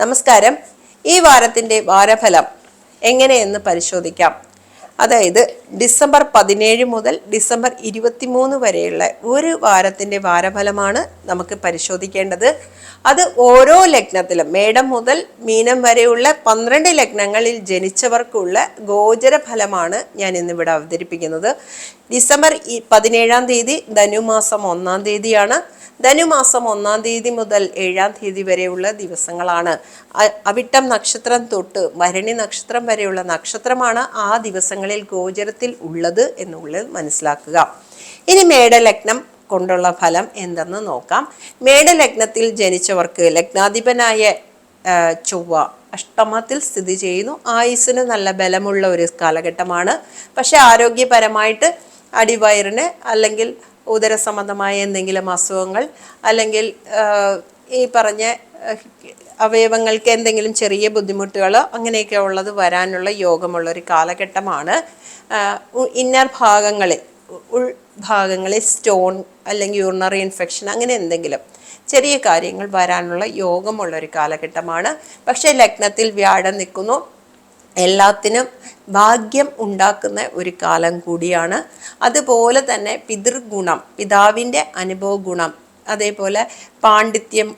നമസ്കാരം. ഈ വാരത്തിന്റെ വാരഫലം എങ്ങനെയെന്ന് പരിശോധിക്കാം. അതായത് ഡിസംബർ പതിനേഴ് മുതൽ ഡിസംബർ ഇരുപത്തിമൂന്ന് വരെയുള്ള ഒരു വാരത്തിന്റെ വാരഫലമാണ് നമുക്ക് പരിശോധിക്കേണ്ടത്. അത് ഓരോ ലഗ്നത്തിലും മേടം മുതൽ മീനം വരെയുള്ള പന്ത്രണ്ട് ലഗ്നങ്ങളിൽ ജനിച്ചവർക്കുള്ള ഗോചര ഫലമാണ് ഞാൻ ഇന്നിവിടെ അവതരിപ്പിക്കുന്നത്. ഡിസംബർ പതിനേഴാം തീയതി ധനുമാസം ഒന്നാം തീയതിയാണ്. ധനുമാസം ഒന്നാം തീയതി മുതൽ ഏഴാം തീയതി വരെയുള്ള ദിവസങ്ങളാണ്. അവിട്ടം നക്ഷത്രം തൊട്ട് ഭരണി നക്ഷത്രം വരെയുള്ള നക്ഷത്രമാണ് ആ ദിവസങ്ങളിൽ ഗോചരത്തിൽ ഉള്ളത് എന്നുള്ളത് മനസ്സിലാക്കുക. ഇനി മേടലഗ്നം കൊണ്ടുള്ള ഫലം എന്തെന്ന് നോക്കാം. മേടലഗ്നത്തിൽ ജനിച്ചവർക്ക് ലഗ്നാധിപനായ ചൊവ്വ അഷ്ടമത്തിൽ സ്ഥിതി ചെയ്യുന്നു. ആയുസ്സിന് നല്ല ബലമുള്ള ഒരു കാലഘട്ടമാണ്. പക്ഷെ ആരോഗ്യപരമായിട്ട് അടിവയറിന് അല്ലെങ്കിൽ ഉദര സംബന്ധമായ എന്തെങ്കിലും അസുഖങ്ങൾ അല്ലെങ്കിൽ ഈ പറഞ്ഞ അവയവങ്ങൾക്ക് എന്തെങ്കിലും ചെറിയ ബുദ്ധിമുട്ടുകളോ അങ്ങനെയൊക്കെ ഉള്ളത് വരാനുള്ള യോഗമുള്ള ഒരു കാലഘട്ടമാണ്. ഇന്നർ ഭാഗങ്ങളിൽ ഉൾ ഉൾഭാഗങ്ങളിൽ സ്റ്റോൺ അല്ലെങ്കിൽ യൂറിനറി ഇൻഫെക്ഷൻ അങ്ങനെ എന്തെങ്കിലും ചെറിയ കാര്യങ്ങൾ വരാനുള്ള യോഗമുള്ള ഒരു കാലഘട്ടമാണ്. പക്ഷേ ലഗ്നത്തിൽ വ്യാഴം നിൽക്കുന്നു. എല്ലാത്തിനും ഭാഗ്യം ഉണ്ടാക്കുന്ന ഒരു കാലം കൂടിയാണ്. അതുപോലെ തന്നെ പിതൃഗുണം പിതാവിന്റെ അനുഭവ ഗുണം അതേപോലെ പാണ്ഡിത്യം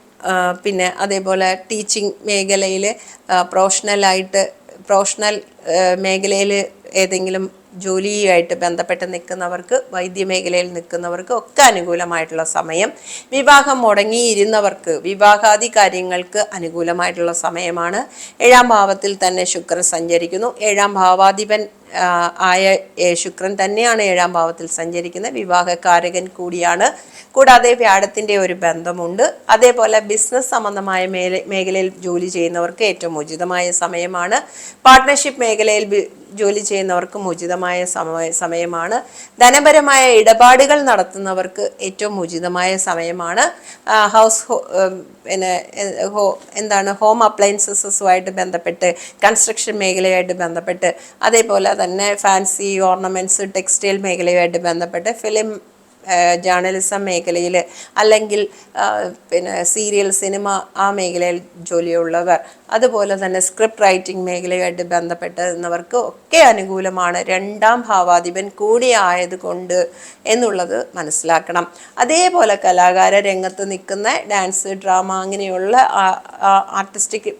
പിന്നെ അതേപോലെ ടീച്ചിങ് മേഖലയിൽ പ്രൊഫഷണലായിട്ട് പ്രൊഫഷണൽ മേഖലയിൽ ഏതെങ്കിലും ജോലിയുമായിട്ട് ബന്ധപ്പെട്ട് നിൽക്കുന്നവർക്ക് വൈദ്യമേഖലയിൽ നിൽക്കുന്നവർക്ക് ഒക്കെ അനുകൂലമായിട്ടുള്ള സമയം. വിവാഹം മുടങ്ങിയിരുന്നവർക്ക് വിവാഹാദി കാര്യങ്ങൾക്ക് അനുകൂലമായിട്ടുള്ള സമയമാണ്. ഏഴാം ഭാവത്തിൽ തന്നെ ശുക്രൻ സഞ്ചരിക്കുന്നു. ഏഴാം ഭാവാധിപൻ ആയ ശുക്രൻ തന്നെയാണ് ഏഴാം ഭാവത്തിൽ സഞ്ചരിക്കുന്നത്. വിവാഹകാരകൻ കൂടിയാണ്. കൂടാതെ വ്യാഴത്തിന്റെ ഒരു ബന്ധമുണ്ട്. അതേപോലെ ബിസിനസ് സംബന്ധമായ മേഖലയിൽ ജോലി ചെയ്യുന്നവർക്ക് ഏറ്റവും ഉചിതമായ സമയമാണ്. പാർട്ട്ണർഷിപ്പ് മേഖലയിൽ ജോലി ചെയ്യുന്നവർക്കും ഉചിതമായ സമയ സമയമാണ്. ധനപരമായ ഇടപാടുകൾ നടത്തുന്നവർക്ക് ഏറ്റവും ഉചിതമായ സമയമാണ്. ഹൗസ് പിന്നെ ഹോ- എന്താണ് ഹോം അപ്ലയൻസസുമായിട്ട് ബന്ധപ്പെട്ട് കൺസ്ട്രക്ഷൻ മേഖലയായിട്ട് ബന്ധപ്പെട്ട് അതേപോലെ തന്നെ ഫാൻസി ഓർണമെന്റ്സ് ടെക്സ്റ്റൈൽ മേഖലയുമായിട്ട് ബന്ധപ്പെട്ട് ഫിലിം ജേണലിസം മേഖലയിൽ അല്ലെങ്കിൽ പിന്നെ സീരിയൽ സിനിമ ആ മേഖലയിൽ ജോലിയുള്ളവർ അതുപോലെ തന്നെ സ്ക്രിപ്റ്റ് റൈറ്റിംഗ് മേഖലയുമായിട്ട് ബന്ധപ്പെട്ടുന്നവർക്ക് ഒക്കെ അനുകൂലമാണ് രണ്ടാം ഭാവാധിപൻ കൂടി ആയതുകൊണ്ട് എന്നുള്ളത് മനസ്സിലാക്കണം. അതേപോലെ കലാകാര രംഗത്ത് നിൽക്കുന്ന ഡാൻസ് ഡ്രാമ അങ്ങനെയുള്ള ആർട്ടിസ്റ്റിക്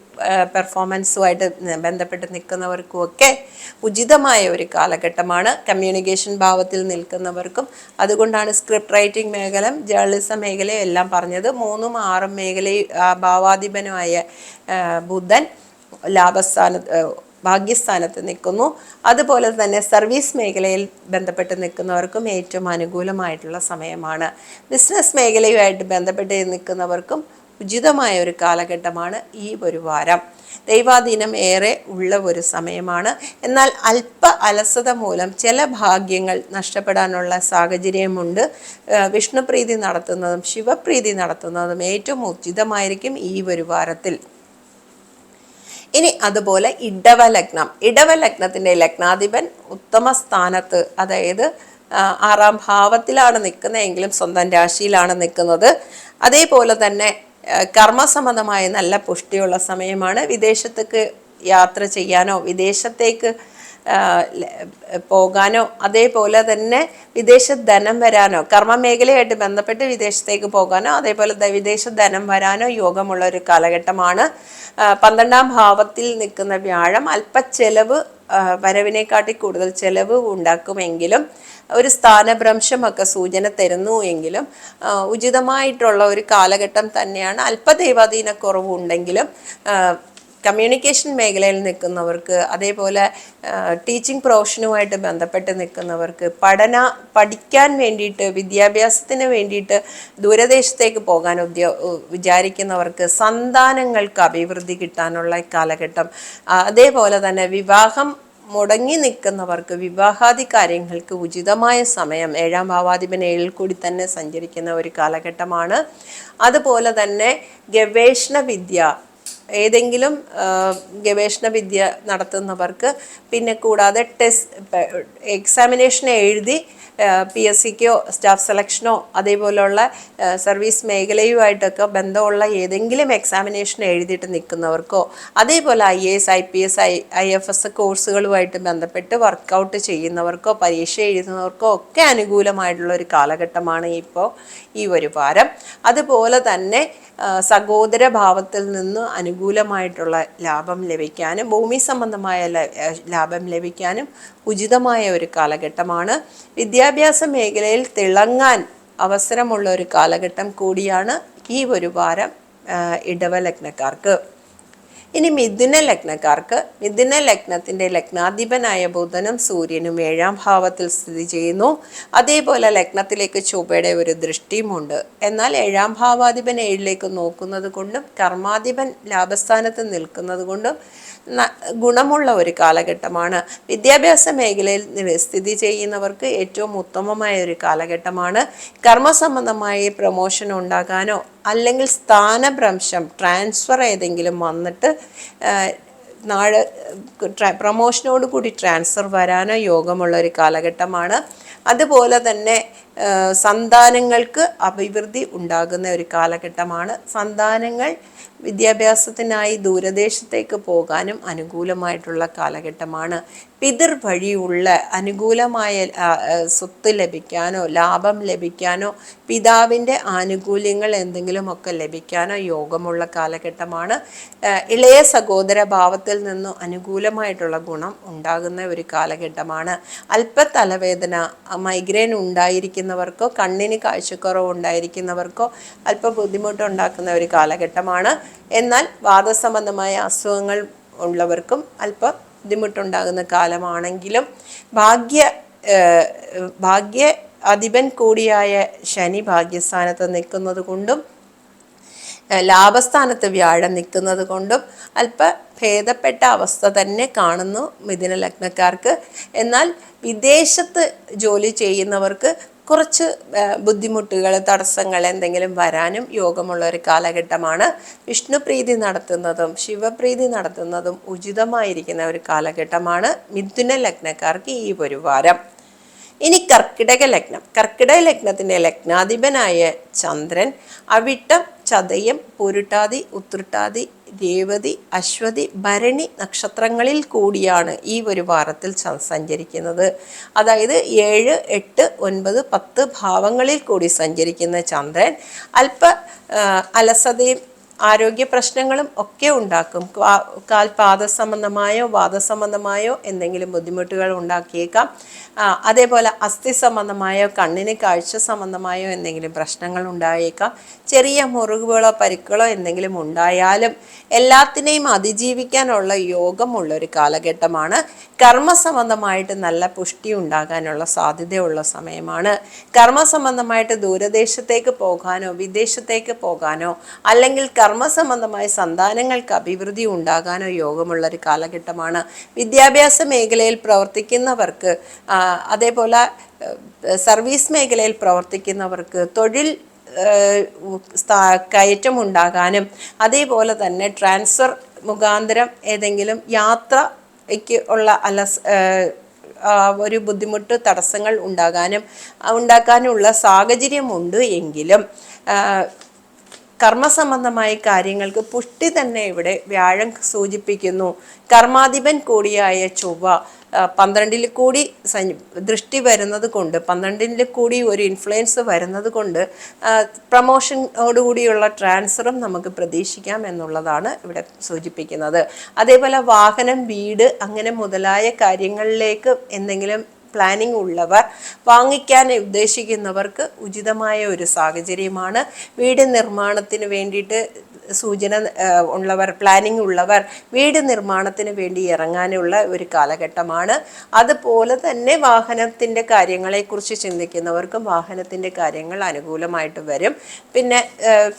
പെർഫോമൻസുമായിട്ട് ബന്ധപ്പെട്ട് നിൽക്കുന്നവർക്കും ഒക്കെ ഉചിതമായ ഒരു കാലഘട്ടമാണ്. കമ്മ്യൂണിക്കേഷൻ ഭാവത്തിൽ നിൽക്കുന്നവർക്കും അതുകൊണ്ടാണ് സ്ക്രിപ്റ്റ് റൈറ്റിംഗ് മേഖല ജേർണലിസം മേഖലയും എല്ലാം പറഞ്ഞത്. മൂന്നും ആറും മേഖലയും ആ, ഭാവാധിപനുമായ ബുധൻ ലാഭസ്ഥാന ഭാഗ്യസ്ഥാനത്ത് നിൽക്കുന്നു. അതുപോലെ തന്നെ സർവീസ് മേഖലയിൽ ബന്ധപ്പെട്ട് നിൽക്കുന്നവർക്കും ഏറ്റവും അനുകൂലമായിട്ടുള്ള സമയമാണ്. ബിസിനസ് മേഖലയുമായിട്ട് ബന്ധപ്പെട്ട് നിൽക്കുന്നവർക്കും ഉചിതമായ ഒരു കാലഘട്ടമാണ് ഈ ഒരു വാരം. ദൈവാധീനം ഏറെ ഉള്ള ഒരു സമയമാണ്. എന്നാൽ അല്പ അലസത മൂലം ചില ഭാഗ്യങ്ങൾ നഷ്ടപ്പെടാനുള്ള സാഹചര്യമുണ്ട്. വിഷ്ണുപ്രീതി നടത്തുന്നതും ശിവപ്രീതി നടത്തുന്നതും ഏറ്റവും ഉചിതമായിരിക്കും ഈ ഒരു വാരത്തിൽ. ഇനി അതുപോലെ ഇടവലഗ്നം. ലഗ്നം ഇടവ ലഗ്നത്തിന്റെ ലഗ്നാധിപൻ ഉത്തമ സ്ഥാനത്ത് അതായത് ആറാം ഭാവത്തിലാണ് നിൽക്കുന്നതെങ്കിലും സ്വന്തം രാശിയിലാണ് നിൽക്കുന്നത്. അതേപോലെ തന്നെ ആ, കർമ്മസംബന്ധമായ നല്ല പുഷ്ടിയുള്ള സമയമാണ് വിദേശത്തേക്ക് യാത്ര ചെയ്യാനോ വിദേശത്തേക്ക് പോകാനോ അതേപോലെ തന്നെ വിദേശ ധനം വരാനോ കർമ്മ മേഖലയായിട്ട് ബന്ധപ്പെട്ട് വിദേശത്തേക്ക് പോകാനോ അതേപോലെ വിദേശ ധനം വരാനോ യോഗമുള്ള ഒരു കാലഘട്ടമാണ്. പന്ത്രണ്ടാം ഭാവത്തിൽ നിൽക്കുന്ന വ്യാഴം അല്പ ചെലവ് വരവിനെക്കാട്ടി കൂടുതൽ ചെലവ് ഉണ്ടാക്കുമെങ്കിലും ഒരു സ്ഥാനഭ്രംശമൊക്കെ സൂചന തരുന്നു എങ്കിലും ഉചിതമായിട്ടുള്ള ഒരു കാലഘട്ടം തന്നെയാണ്. അല്പ ദൈവാധീനക്കുറവ് ഉണ്ടെങ്കിലും ആ, കമ്മ്യൂണിക്കേഷൻ മേഖലയിൽ നിൽക്കുന്നവർക്ക് അതേപോലെ ടീച്ചിങ് പ്രൊഫഷനുമായിട്ട് ബന്ധപ്പെട്ട് നിൽക്കുന്നവർക്ക് പഠന പഠിക്കാൻ വേണ്ടിയിട്ട് വിദ്യാഭ്യാസത്തിന് വേണ്ടിയിട്ട് ദൂരദേശത്തേക്ക് പോകാൻ ഉദ്യോ വിചാരിക്കുന്നവർക്ക് സന്താനങ്ങൾക്ക് അഭിവൃദ്ധി കിട്ടാനുള്ള കാലഘട്ടം. അതേപോലെ തന്നെ വിവാഹം മുടങ്ങി നിൽക്കുന്നവർക്ക് വിവാഹാദി കാര്യങ്ങൾക്ക് ഉചിതമായ സമയം ഏഴാം ഭാവാധിപൻ ഏഴിൽ കൂടി തന്നെ സഞ്ചരിക്കുന്ന ഒരു കാലഘട്ടമാണ്. അതുപോലെ തന്നെ ഗവേഷണ വിദ്യ ഏതെങ്കിലും ഗവേഷണ വിദ്യ നടത്തുന്നവർക്ക് പിന്നെ കൂടാതെ ടെസ്റ്റ് എക്സാമിനേഷൻ എഴുതി പി എസ് സിക്കോ സ്റ്റാഫ് സെലക്ഷനോ അതേപോലെയുള്ള സർവീസ് മേഖലയുമായിട്ടൊക്കെ ബന്ധമുള്ള ഏതെങ്കിലും എക്സാമിനേഷൻ എഴുതിയിട്ട് നിൽക്കുന്നവർക്കോ അതേപോലെ I A S I P S I I F S കോഴ്സുകളുമായിട്ട് ബന്ധപ്പെട്ട് വർക്കൗട്ട് ചെയ്യുന്നവർക്കോ പരീക്ഷ എഴുതുന്നവർക്കോ ഒക്കെ അനുകൂലമായിട്ടുള്ള ഒരു കാലഘട്ടമാണ് ഇപ്പോൾ ഈ ഒരു വാരം. അതുപോലെ തന്നെ സഹോദര ഭാവത്തിൽ നിന്ന് അനുകൂലമായിട്ടുള്ള ലാഭം ലഭിക്കാനും ഭൂമി സംബന്ധമായ ലാഭം ലഭിക്കാനും ഉചിതമായ ഒരു കാലഘട്ടമാണ്. വിദ്യാഭ്യാസ മേഖലയിൽ തിളങ്ങാൻ അവസരമുള്ള ഒരു കാലഘട്ടം കൂടിയാണ് ഈ ഒരു വാരം ഇടവ ലഗ്നക്കാർക്ക്. ഇനി മിഥുന ലഗ്നക്കാർക്ക് മിഥുന ലഗ്നത്തിന്റെ ലഗ്നാധിപനായ ബുധനും സൂര്യനും ഏഴാം ഭാവത്തിൽ സ്ഥിതി ചെയ്യുന്നു. അതേപോലെ ലഗ്നത്തിലേക്ക് ചൊവ്വയുടെ ഒരു ദൃഷ്ടിയുമുണ്ട് എന്നാൽ ഏഴാം ഭാവാധിപൻ ഏഴിലേക്ക് നോക്കുന്നത് കൊണ്ടും കർമാധിപൻ ലാഭസ്ഥാനത്ത് നിൽക്കുന്നത് കൊണ്ടും ഗുണമുള്ള ഒരു കാലഘട്ടമാണ്. വിദ്യാഭ്യാസ മേഖലയിൽ സ്ഥിതി ചെയ്യുന്നവർക്ക് ഏറ്റവും ഉത്തമമായ ഒരു കാലഘട്ടമാണ്. കർമ്മസംബന്ധമായി പ്രൊമോഷൻ ഉണ്ടാകാനോ അല്ലെങ്കിൽ സ്ഥാനഭ്രംശം ട്രാൻസ്ഫർ ഏതെങ്കിലും വന്നിട്ട് നാളെ പ്രൊമോഷനോട് കൂടി ട്രാൻസ്ഫർ വരാനോ യോഗമുള്ള ഒരു കാലഘട്ടമാണ്. അതുപോലെ തന്നെ സന്താനങ്ങൾക്ക് അഭിവൃദ്ധി ഉണ്ടാകുന്ന ഒരു കാലഘട്ടമാണ്. സന്താനങ്ങൾ വിദ്യാഭ്യാസത്തിനായി ദൂരദേശത്തേക്ക് പോകാനും അനുകൂലമായിട്ടുള്ള കാലഘട്ടമാണ്. പിതൃ വഴിയുള്ള അനുകൂലമായ സ്വത്ത് ലഭിക്കാനോ ലാഭം ലഭിക്കാനോ പിതാവിന്റെ ആനുകൂല്യങ്ങൾ എന്തെങ്കിലുമൊക്കെ ലഭിക്കാനോ യോഗമുള്ള കാലഘട്ടമാണ്. ഇളയ സഹോദര ഭാവത്തിൽ നിന്നും അനുകൂലമായിട്ടുള്ള ഗുണം ഉണ്ടാകുന്ന ഒരു കാലഘട്ടമാണ്. അല്പ തലവേദന മൈഗ്രെയിൻ ഉണ്ടായിരിക്കുന്നവർക്കോ കണ്ണിന് കാഴ്ചക്കുറവ് ഉണ്ടായിരിക്കുന്നവർക്കോ അല്പ ബുദ്ധിമുട്ടുണ്ടാക്കുന്ന ഒരു കാലഘട്ടമാണ്. എന്നാൽ വാദസംബന്ധമായ അസുഖങ്ങൾ ഉള്ളവർക്കും അല്പ ബുദ്ധിമുട്ടുണ്ടാകുന്ന കാലമാണെങ്കിലും ഭാഗ്യ ഭാഗ്യ അധിപൻ കൂടിയായ ശനി ഭാഗ്യസ്ഥാനത്ത് നിൽക്കുന്നത് കൊണ്ടും ലാഭസ്ഥാനത്ത് വ്യാഴം നിൽക്കുന്നത് കൊണ്ടും അല്പ ഭേദപ്പെട്ട അവസ്ഥ തന്നെ കാണുന്നു മിഥുന ലഗ്നക്കാർക്ക് എന്നാൽ വിദേശത്ത് ജോലി ചെയ്യുന്നവർക്ക് കുറച്ച് ബുദ്ധിമുട്ടുകൾ തടസ്സങ്ങൾ എന്തെങ്കിലും വരാനും യോഗമുള്ള ഒരു കാലഘട്ടമാണ് വിഷ്ണുപ്രീതി നടത്തുന്നതും ശിവപ്രീതി നടത്തുന്നതും ഉചിതമായിരിക്കുന്ന ഒരു കാലഘട്ടമാണ് മിഥുന ലഗ്നക്കാർക്ക് ഈ ഒരു വാരം. ഇനി കർക്കിടക ലഗ്നം. കർക്കിടക ലഗ്നത്തിന്റെ ലഗ്നാധിപനായ ചന്ദ്രൻ അവിട്ടം ചതയം പൊരുട്ടാതി ഉത്രട്ടാതി രേവതി അശ്വതി ഭരണി നക്ഷത്രങ്ങളിൽ കൂടിയാണ് ഈ ഒരു വാരത്തിൽ സഞ്ചരിക്കുന്നത്. അതായത് ഏഴ് എട്ട് ഒൻപത് പത്ത് ഭാവങ്ങളിൽ കൂടി സഞ്ചരിക്കുന്ന ചന്ദ്രൻ അല്പ അലസതയും ആരോഗ്യ പ്രശ്നങ്ങളും ഒക്കെ ഉണ്ടാക്കും. കാൽ പാദസംബന്ധമായോ സംബന്ധമായോ വാദസംബന്ധമായോ എന്തെങ്കിലും ബുദ്ധിമുട്ടുകൾ ഉണ്ടാക്കിയേക്കാം. അതേപോലെ അസ്ഥി സംബന്ധമായോ കണ്ണിന് കാഴ്ച സംബന്ധമായോ എന്തെങ്കിലും പ്രശ്നങ്ങൾ ഉണ്ടായേക്കാം. ചെറിയ മുറിവുകളോ പരിക്കുകളോ എന്തെങ്കിലും ഉണ്ടായാലും എല്ലാത്തിനെയും അതിജീവിക്കാനുള്ള യോഗമുള്ള ഒരു കാലഘട്ടമാണ്. കർമ്മ സംബന്ധമായിട്ട് നല്ല പുഷ്ടി ഉണ്ടാകാനുള്ള സാധ്യതയുള്ള സമയമാണ്. കർമ്മ സംബന്ധമായിട്ട് ദൂരദേശത്തേക്ക് പോകാനോ വിദേശത്തേക്ക് പോകാനോ അല്ലെങ്കിൽ കർമ്മ സംബന്ധമായ സന്താനങ്ങൾക്ക് അഭിവൃദ്ധി ഉണ്ടാകാനോ യോഗമുള്ള ഒരു കാലഘട്ടമാണ്. വിദ്യാഭ്യാസ മേഖലയിൽ പ്രവർത്തിക്കുന്നവർക്ക് അതേപോലെ സർവീസ് മേഖലയിൽ പ്രവർത്തിക്കുന്നവർക്ക് തൊഴിൽ കയറ്റം ഉണ്ടാകാനും അതേപോലെ തന്നെ ട്രാൻസ്ഫർ മുഖാന്തരം ഏതെങ്കിലും യാത്രയ്ക്ക് ഉള്ള അലസ് ഒരു ബുദ്ധിമുട്ട് തടസ്സങ്ങൾ ഉണ്ടാകാനും ഉണ്ടാക്കാനുമുള്ള സാഹചര്യമുണ്ട് എങ്കിലും കർമ്മസംബന്ധമായ കാര്യങ്ങൾക്ക് പുഷ്ടി തന്നെ ഇവിടെ വ്യാഴം സൂചിപ്പിക്കുന്നു. കർമാധിപൻ കൂടിയായ ചൊവ്വ പന്ത്രണ്ടിൽ കൂടി ദൃഷ്ടി വരുന്നത് കൊണ്ട് പന്ത്രണ്ടിൽ കൂടി ഒരു ഇൻഫ്ലുവൻസ് വരുന്നത് കൊണ്ട് പ്രമോഷനോടുകൂടിയുള്ള ട്രാൻസ്ഫറും നമുക്ക് പ്രതീക്ഷിക്കാം എന്നുള്ളതാണ് ഇവിടെ സൂചിപ്പിക്കുന്നത്. അതേപോലെ വാഹനം വീട് അങ്ങനെ മുതലായ കാര്യങ്ങളിലേക്ക് എന്തെങ്കിലും പ്ലാനിംഗ് ഉള്ളവർ വാങ്ങിക്കാൻ ഉദ്ദേശിക്കുന്നവർക്ക് ഉചിതമായ ഒരു സാഹചര്യമാണ്. വീട് നിർമ്മാണത്തിന് വേണ്ടിയിട്ട് സൂചന ഉള്ളവർ പ്ലാനിംഗ് ഉള്ളവർ വീട് നിർമ്മാണത്തിന് വേണ്ടി ഇറങ്ങാനുള്ള ഒരു കാലഘട്ടമാണ്. അതുപോലെ തന്നെ വാഹനത്തിന്റെ കാര്യങ്ങളെക്കുറിച്ച് ചിന്തിക്കുന്നവർക്കും വാഹനത്തിന്റെ കാര്യങ്ങൾ അനുകൂലമായിട്ട് വരും. പിന്നെ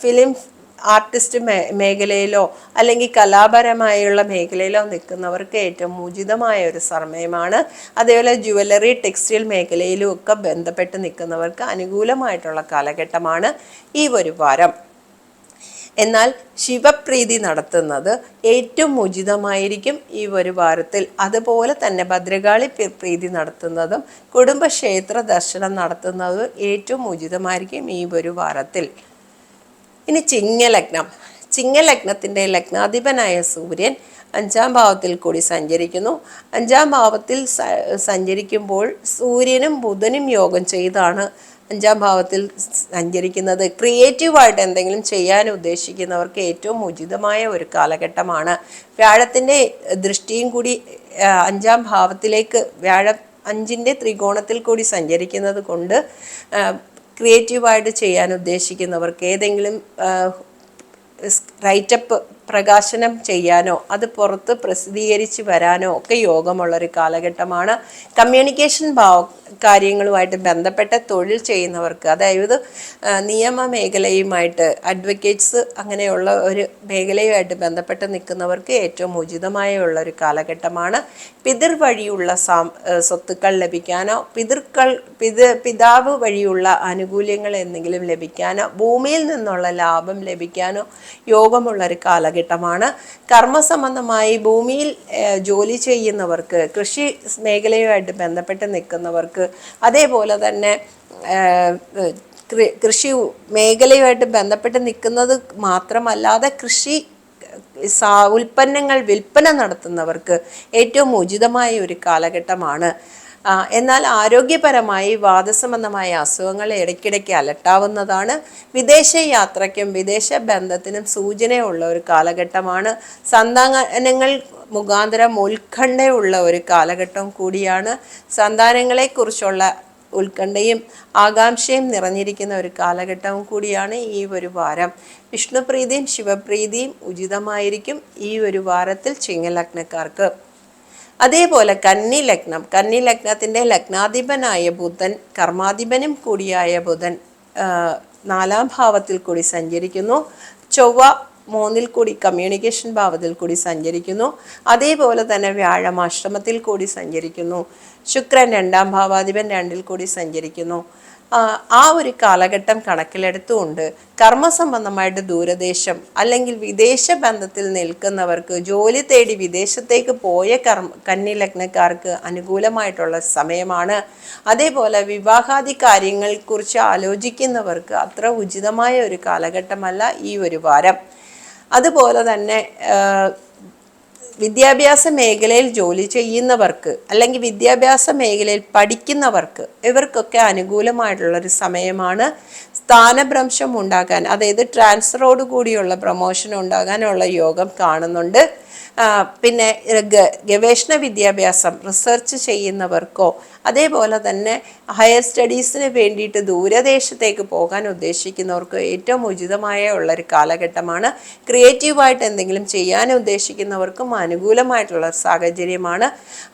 ഫിലിം ആർട്ടിസ്റ്റ് മേ മേഖലയിലോ അല്ലെങ്കിൽ കലാപരമായുള്ള മേഖലയിലോ നിൽക്കുന്നവർക്ക് ഏറ്റവും ഉചിതമായ ഒരു സമയമാണ്. അതേപോലെ ജുവലറി ടെക്സ്റ്റൈൽ മേഖലയിലും ഒക്കെ ബന്ധപ്പെട്ട് നിൽക്കുന്നവർക്ക് അനുകൂലമായിട്ടുള്ള കാലഘട്ടമാണ് ഈ ഒരു വാരം. എന്നാൽ ശിവപ്രീതി നടത്തുന്നത് ഏറ്റവും ഉചിതമായിരിക്കും ഈ ഒരു വാരത്തിൽ. അതുപോലെ തന്നെ ഭദ്രകാളി പ്രീതി നടത്തുന്നതും കുടുംബക്ഷേത്ര ദർശനം നടത്തുന്നതും ഏറ്റവും ഉചിതമായിരിക്കും ഈ ഒരു വാരത്തിൽ. ഇനി ചിങ്ങലഗ്നം. ചിങ്ങലഗ്നത്തിന്റെ ലഗ്നാധിപനായ സൂര്യൻ അഞ്ചാം ഭാവത്തിൽ കൂടി സഞ്ചരിക്കുന്നു. അഞ്ചാം ഭാവത്തിൽ സഞ്ചരിക്കുമ്പോൾ സൂര്യനും ബുധനും യോഗം ചെയ്താണ്. അഞ്ചാം ഭാവത്തിൽ സഞ്ചരിക്കുന്നത് ക്രിയേറ്റീവായിട്ട് എന്തെങ്കിലും ചെയ്യാൻ ഉദ്ദേശിക്കുന്നവർക്ക് ഏറ്റവും ഉചിതമായ ഒരു കാലഘട്ടമാണ്. വ്യാഴത്തിന്റെ ദൃഷ്ടിയും കൂടി അഞ്ചാം ഭാവത്തിലേക്ക് വ്യാഴം അഞ്ചിന്റെ ത്രികോണത്തിൽ കൂടി സഞ്ചരിക്കുന്നത് കൊണ്ട് ക്രിയേറ്റീവായിട്ട് ചെയ്യാൻ ഉദ്ദേശിക്കുന്നവർക്ക് ഏതെങ്കിലും റൈറ്റപ്പ് പ്രകാശനം ചെയ്യാനോ അത് പുറത്ത് പ്രസിദ്ധീകരിച്ച് വരാനോ ഒക്കെ യോഗമുള്ളൊരു കാലഘട്ടമാണ്. കമ്മ്യൂണിക്കേഷൻ ഭാവ കാര്യങ്ങളുമായിട്ട് ബന്ധപ്പെട്ട തൊഴിൽ ചെയ്യുന്നവർക്ക് അതായത് നിയമ മേഖലയുമായിട്ട് അഡ്വക്കേറ്റ്സ് അങ്ങനെയുള്ള ഒരു മേഖലയുമായിട്ട് ബന്ധപ്പെട്ട് നിൽക്കുന്നവർക്ക് ഏറ്റവും ഉചിതമായ ഉള്ള ഒരു കാലഘട്ടമാണ്. പിതൃ വഴിയുള്ള സ്വത്തുക്കൾ ലഭിക്കാനോ പിതൃക്കൾ പിത പിതാവ് വഴിയുള്ള ആനുകൂല്യങ്ങൾ എന്തെങ്കിലും ലഭിക്കാനോ ഭൂമിയിൽ നിന്നുള്ള ലാഭം ലഭിക്കാനോ യോഗമുള്ള ഒരു കാലഘട്ടമാണ് കർമ്മസംബന്ധമായി ഭൂമിയിൽ ജോലി ചെയ്യുന്നവർക്ക് കൃഷി മേഖലയുമായിട്ട് ബന്ധപ്പെട്ട് നിൽക്കുന്നവർക്ക് അതേപോലെ തന്നെ കൃഷി മേഖലയുമായിട്ട് ബന്ധപ്പെട്ട് നിൽക്കുന്നത് മാത്രമല്ലാതെ കൃഷി ഉൽപ്പന്നങ്ങൾ വിൽപ്പന നടത്തുന്നവർക്ക് ഏറ്റവും ഉചിതമായ ഒരു കാലഘട്ടമാണ്. എന്നാൽ ആരോഗ്യപരമായി വാദസംബന്ധമായ അസുഖങ്ങൾ ഇടയ്ക്കിടയ്ക്ക് അലട്ടാവുന്നതാണ്. വിദേശ യാത്രയ്ക്കും വിദേശ ബന്ധത്തിനും സൂചനയുള്ള ഒരു കാലഘട്ടമാണ്. സന്താനങ്ങൾ മുഖാന്തരം ഉത്കണ്ഠയുള്ള ഒരു കാലഘട്ടം കൂടിയാണ്. സന്താനങ്ങളെക്കുറിച്ചുള്ള ഉത്കണ്ഠയും ആകാംക്ഷയും നിറഞ്ഞിരിക്കുന്ന ഒരു കാലഘട്ടവും കൂടിയാണ് ഈ ഒരു വാരം. വിഷ്ണുപ്രീതിയും ശിവപ്രീതിയും ഉചിതമായിരിക്കും ഈ ഒരു വാരത്തിൽ ചിങ്ങലഗ്നക്കാർക്ക്. അതേപോലെ കന്നി ലഗ്നം. കന്നി ലഗ്നത്തിന്റെ ലഗ്നാധിപനായ ബുധൻ കർമാധിപനും കൂടിയായ ബുധൻ നാലാം ഭാവത്തിൽ കൂടി സഞ്ചരിക്കുന്നു. ചൊവ്വ മൂന്നിൽ കൂടി കമ്മ്യൂണിക്കേഷൻ ഭാവത്തിൽ കൂടി സഞ്ചരിക്കുന്നു. അതേപോലെ തന്നെ വ്യാഴം കൂടി സഞ്ചരിക്കുന്നു. ശുക്രൻ രണ്ടാം ഭാവാധിപൻ രണ്ടിൽ കൂടി സഞ്ചരിക്കുന്നു. ആ, ഒരു കാലഘട്ടം കണക്കിലെടുത്തുകൊണ്ട് കർമ്മസംബന്ധമായിട്ട് ദൂരദേശം അല്ലെങ്കിൽ വിദേശ ബന്ധത്തിൽ നിൽക്കുന്നവർക്ക് ജോലി തേടി വിദേശത്തേക്ക് പോയ കർമ്മ കന്നി ലഗ്നക്കാർക്ക് അനുകൂലമായിട്ടുള്ള സമയമാണ്. അതേപോലെ വിവാഹാദി കാര്യങ്ങളെക്കുറിച്ച് ആലോചിക്കുന്നവർക്ക് അത്ര ഉചിതമായ ഒരു കാലഘട്ടമല്ല ഈ ഒരു വാരം. അതുപോലെ തന്നെ വിദ്യാഭ്യാസ മേഖലയിൽ ജോലി ചെയ്യുന്നവർക്ക് അല്ലെങ്കിൽ വിദ്യാഭ്യാസ മേഖലയിൽ പഠിക്കുന്നവർക്ക് ഇവർക്കൊക്കെ അനുകൂലമായിട്ടുള്ളൊരു സമയമാണ് സ്ഥാനഭ്രംശം ഉണ്ടാകാൻ അതായത് ട്രാൻസ്ഫറോട് കൂടിയുള്ള പ്രൊമോഷൻ ഉണ്ടാകാനുള്ള യോഗം കാണുന്നുണ്ട്. പിന്നെ ഗവേഷണ വിദ്യാഭ്യാസം റിസർച്ച് ചെയ്യുന്നവർക്കോ അതേപോലെ തന്നെ ഹയർ സ്റ്റഡീസിന് വേണ്ടിയിട്ട് ദൂരദേശത്തേക്ക് പോകാൻ ഉദ്ദേശിക്കുന്നവർക്കോ ഏറ്റവും ഉചിതമായ ഉള്ളൊരു കാലഘട്ടമാണ്. ക്രിയേറ്റീവായിട്ട് എന്തെങ്കിലും ചെയ്യാൻ ഉദ്ദേശിക്കുന്നവർക്കും അനുകൂലമായിട്ടുള്ള സാഹചര്യമാണ്.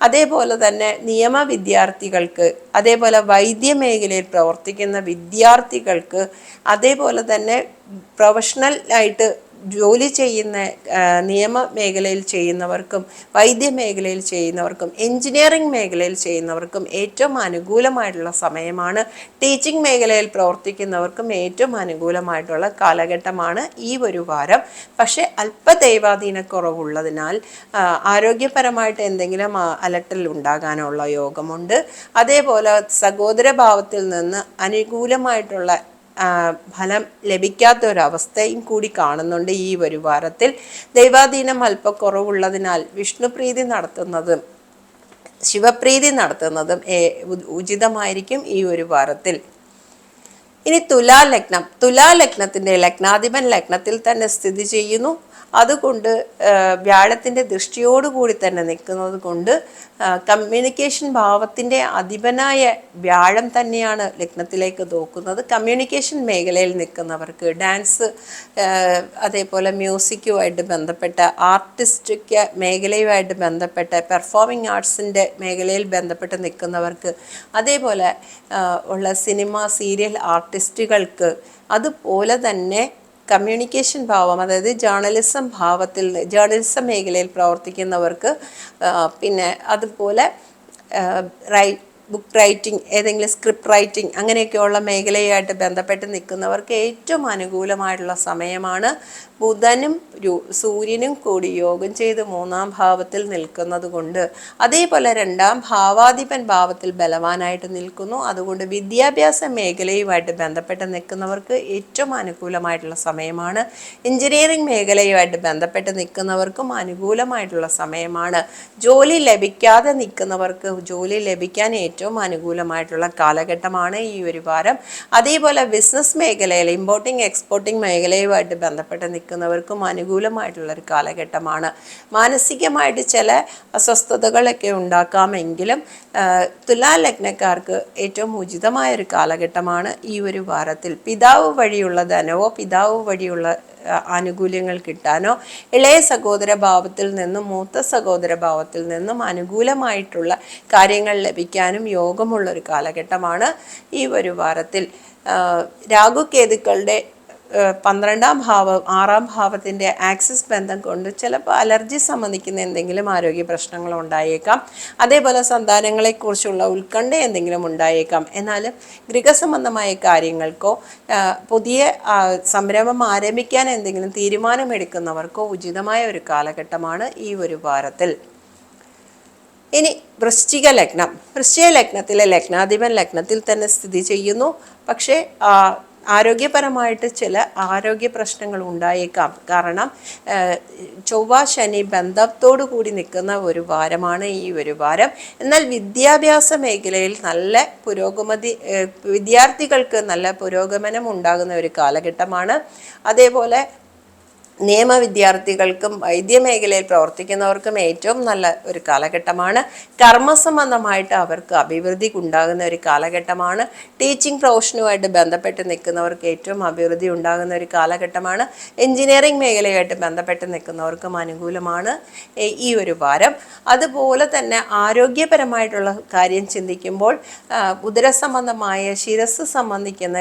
അതേപോലെ തന്നെ നിയമ വിദ്യാർത്ഥികൾക്ക് അതേപോലെ വൈദ്യമേഖലയിൽ പ്രവർത്തിക്കുന്ന വിദ്യാർത്ഥികൾക്ക് അതേപോലെ തന്നെ പ്രൊഫഷണൽ ആയിട്ട് ജോലി ചെയ്യുന്ന നിയമ മേഖലയിൽ ചെയ്യുന്നവർക്കും വൈദ്യ മേഖലയിൽ ചെയ്യുന്നവർക്കും എഞ്ചിനീയറിംഗ് മേഖലയിൽ ചെയ്യുന്നവർക്കും ഏറ്റവും അനുകൂലമായിട്ടുള്ള സമയമാണ്. ടീച്ചിങ് മേഖലയിൽ പ്രവർത്തിക്കുന്നവർക്കും ഏറ്റവും അനുകൂലമായിട്ടുള്ള കാലഘട്ടമാണ് ഈ ഒരു വാരം. പക്ഷേ അല്പ ദൈവാധീനക്കുറവുള്ളതിനാൽ ആരോഗ്യപരമായിട്ട് എന്തെങ്കിലും അലട്ടൽ ഉണ്ടാകാനുള്ള യോഗമുണ്ട്. അതേപോലെ സഹോദര ഭാവത്തിൽ നിന്ന് അനുകൂലമായിട്ടുള്ള ഫലം ലഭിക്കാത്ത ഒരവസ്ഥയും കൂടി കാണുന്നുണ്ട് ഈ ഒരു വാരത്തിൽ. ദൈവാധീനം അല്പക്കുറവുള്ളതിനാൽ വിഷ്ണുപ്രീതി നടത്തുന്നതും ശിവപ്രീതി നടത്തുന്നതും ഉചിതമായിരിക്കും ഈ ഒരു വാരത്തിൽ. ഇനി തുലാലഗ്നം. തുലാലഗ്നത്തിന്റെ തുലാ ലഗ്നത്തിന്റെ ലഗ്നാധിപൻ ലഗ്നത്തിൽ തന്നെ സ്ഥിതി ചെയ്യുന്നു. അതുകൊണ്ട് വ്യാഴത്തിന്റെ ദൃഷ്ടിയോടുകൂടി തന്നെ നിൽക്കുന്നത് കൊണ്ട് കമ്മ്യൂണിക്കേഷൻ ഭാവത്തിന്റെ അധിപനായ വ്യാഴം തന്നെയാണ് ലഗ്നത്തിലേക്ക് നോക്കുന്നത്. കമ്മ്യൂണിക്കേഷൻ മേഖലയിൽ നിൽക്കുന്നവർക്ക് ഡാൻസ് അതേപോലെ മ്യൂസിക്കുമായിട്ട് ബന്ധപ്പെട്ട ആർട്ടിസ്റ്റിക് മേഖലയുമായിട്ട് ബന്ധപ്പെട്ട പെർഫോമിംഗ് ആർട്സിന്റെ മേഖലയിൽ ബന്ധപ്പെട്ട് നിൽക്കുന്നവർക്ക് അതേപോലെ ഉള്ള സിനിമ സീരിയൽ ആർട്ടിസ്റ്റുകൾക്ക് അതുപോലെ തന്നെ കമ്മ്യൂണിക്കേഷൻ ഭാവം അതായത് ജേർണലിസം ഭാവത്തിൽ ജേർണലിസം മേഖലയിൽ പ്രവർത്തിക്കുന്നവർക്ക് പിന്നെ അതുപോലെ റൈ ബുക്ക് റൈറ്റിംഗ് ഏതെങ്കിലും സ്ക്രിപ്റ്റ് റൈറ്റിംഗ് അങ്ങനെയൊക്കെയുള്ള മേഖലയായിട്ട് ബന്ധപ്പെട്ട് നിൽക്കുന്നവർക്ക് ഏറ്റവും അനുകൂലമായിട്ടുള്ള സമയമാണ് ബുധനും സൂര്യനും കൂടി യോഗം ചെയ്ത് മൂന്നാം ഭാവത്തിൽ നിൽക്കുന്നത് കൊണ്ട്. അതേപോലെ രണ്ടാം ഭാവാധിപൻ ഭാവത്തിൽ ബലവാനായിട്ട് നിൽക്കുന്നു. അതുകൊണ്ട് വിദ്യാഭ്യാസ മേഖലയുമായിട്ട് ബന്ധപ്പെട്ട് നിൽക്കുന്നവർക്ക് ഏറ്റവും അനുകൂലമായിട്ടുള്ള സമയമാണ്. എഞ്ചിനീയറിംഗ് മേഖലയുമായിട്ട് ബന്ധപ്പെട്ട് നിൽക്കുന്നവർക്കും അനുകൂലമായിട്ടുള്ള സമയമാണ്. ജോലി ലഭിക്കാതെ നിൽക്കുന്നവർക്ക് ജോലി ലഭിക്കാൻ ഏറ്റവും അനുകൂലമായിട്ടുള്ള കാലഘട്ടമാണ് ഈ ഒരു വാരം. അതേപോലെ ബിസിനസ് മേഖലയിൽ ഇമ്പോർട്ടിംഗ് എക്സ്പോർട്ടിംഗ് മേഖലയുമായിട്ട് ബന്ധപ്പെട്ട് നിൽക്കുന്നവർക്കും അനുകൂലമായിട്ടുള്ള ഒരു കാലഘട്ടമാണ്. മാനസികമായിട്ട് ചില അസ്വസ്ഥതകളൊക്കെ ഉണ്ടാക്കാമെങ്കിലും തുലാലഗ്നക്കാർക്ക് തുലാ ലഗ്നക്കാർക്ക് ഏറ്റവും ഉചിതമായ ഒരു കാലഘട്ടമാണ് ഈ ഒരു വാരത്തിൽ. പിതാവ് വഴിയുള്ള ധനവോ പിതാവ് വഴിയുള്ള ആനുകൂല്യങ്ങൾ കിട്ടാനോ? ഇളയ സഹോദര ഭാവത്തിൽ നിന്നും മൂത്ത സഹോദര ഭാവത്തിൽ നിന്നും അനുകൂലമായിട്ടുള്ള കാര്യങ്ങൾ ലഭിക്കാനും യോഗമുള്ള ഒരു കാലഘട്ടമാണ് ഈ ഒരു വാരത്തിൽ. രാഹുകേതുക്കളുടെ പന്ത്രണ്ടാം ഭാവം ആറാം ഭാവത്തിന്റെ ആക്സിസ് ബന്ധം കൊണ്ട് ചിലപ്പോൾ അലർജി സംബന്ധിക്കുന്ന എന്തെങ്കിലും ആരോഗ്യ പ്രശ്നങ്ങൾ ഉണ്ടായേക്കാം. അതേപോലെ സന്താനങ്ങളെക്കുറിച്ചുള്ള ഉത്കണ്ഠ എന്തെങ്കിലും ഉണ്ടായേക്കാം. എന്നാലും ഗൃഹസംബന്ധമായ കാര്യങ്ങൾക്കോ പുതിയ സംരംഭം ആരംഭിക്കാൻ എന്തെങ്കിലും തീരുമാനമെടുക്കുന്നവർക്കോ ഉചിതമായ ഒരു കാലഘട്ടമാണ് ഈ ഒരു വാരത്തിൽ. ഇനി വൃശ്ചിക ലഗ്നം. വൃശ്ചിക ലഗ്നത്തിലെ ലഗ്നാധിപൻ ലഗ്നത്തിൽ തന്നെ സ്ഥിതി ചെയ്യുന്നു. പക്ഷേ ആരോഗ്യപരമായിട്ട് ചില ആരോഗ്യ പ്രശ്നങ്ങൾ ഉണ്ടായേക്കാം. കാരണം ചൊവ്വ ശനി ബന്ധത്തോടു കൂടി നിൽക്കുന്ന ഒരു വാരമാണ് ഈ ഒരു വാരം. എന്നാൽ വിദ്യാഭ്യാസ മേഖലയിൽ നല്ല പുരോഗമതി വിദ്യാർത്ഥികൾക്ക് നല്ല പുരോഗമനം ഉണ്ടാകുന്ന ഒരു കാലഘട്ടമാണ്. അതേപോലെ നിയമ വിദ്യാർത്ഥികൾക്കും വൈദ്യമേഖലയിൽ പ്രവർത്തിക്കുന്നവർക്കും ഏറ്റവും നല്ല ഒരു കാലഘട്ടമാണ്. കർമ്മസംബന്ധമായിട്ട് അവർക്ക് അഭിവൃദ്ധി ഉണ്ടാകുന്ന ഒരു കാലഘട്ടമാണ്. ടീച്ചിങ് പ്രൊഫഷനുമായിട്ട് ബന്ധപ്പെട്ട് നിൽക്കുന്നവർക്ക് ഏറ്റവും അഭിവൃദ്ധി ഉണ്ടാകുന്ന ഒരു കാലഘട്ടമാണ്. എഞ്ചിനീയറിംഗ് മേഖലയായിട്ട് ബന്ധപ്പെട്ട് നിൽക്കുന്നവർക്കും അനുകൂലമാണ് ഈ- ഒരു വാരം. അതുപോലെ തന്നെ ആരോഗ്യപരമായിട്ടുള്ള കാര്യം ചിന്തിക്കുമ്പോൾ ഉദര ഉദരസംബന്ധമായ ശിരസ് സംബന്ധിക്കുന്ന